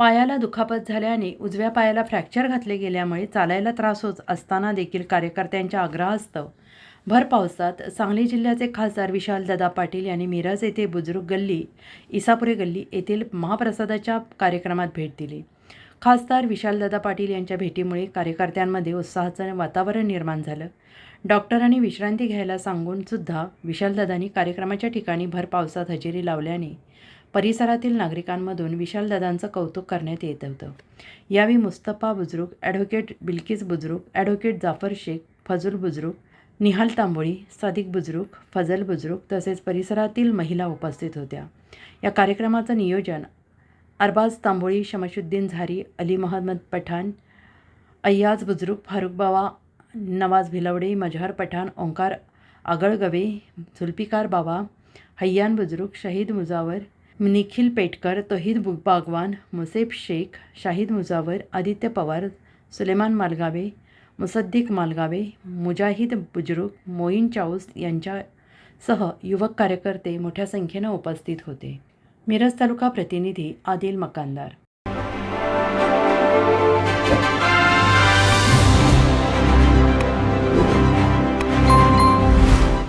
पायाला दुखापत झाल्याने उजव्या पायाला फ्रॅक्चर घातले गेल्यामुळे चालायला त्रास होत असताना देखील कार्यकर्त्यांच्या आग्रहास्तव भर पावसात सांगली जिल्ह्याचे खासदार विशालदादा पाटील यांनी मिरज येथे बुजुर्ग गल्ली इसापुरे गल्ली येथील महाप्रसादाच्या कार्यक्रमात भेट दिली. खासदार विशालदादा पाटील यांच्या भेटीमुळे कार्यकर्त्यांमध्ये उत्साहाचं वातावरण निर्माण झालं. डॉक्टरांनी विश्रांती घ्यायला सांगून सुद्धा विशालदादांनी कार्यक्रमाच्या ठिकाणी भर पावसात हजेरी लावल्याने परिसरातील नागरिकांमधून विशालदादांचं कौतुक करण्यात येत होतं. यावेळी मुस्तफा बुजरुक ॲडव्होकेट बिल्किस बुजरुक ॲडव्होकेट जाफर शेख फजुल बुजुर्ग निहाल तांबोळी सादिक बुजरुक फजल बुजरुक तसेच परिसरातील महिला उपस्थित होत्या. या कार्यक्रमाचं नियोजन अरबाज तांबोळी शमशुद्दीन झारी अली महम्मद पठाण अय्याज बुजरुक फारुख बावा नवाज भिलवडे मजहर पठाण ओंकार आगळगवे झुल्फिकार बाबा हय्यान बुजुर्ग शहीद मुजावर निखिल पेटकर तोहिद बागवान मुसेफ शेख शाहिद मुजावर आदित्य पवार सुलेमान मालगावे मुसद्दिक मालगावे मुजाहिद बुजुर्ग मोईन चाऊस यांच्यासह युवक कार्यकर्ते मोठ्या संख्येनं उपस्थित होते. मिरज तालुका प्रतिनिधी आदिल मकानदार.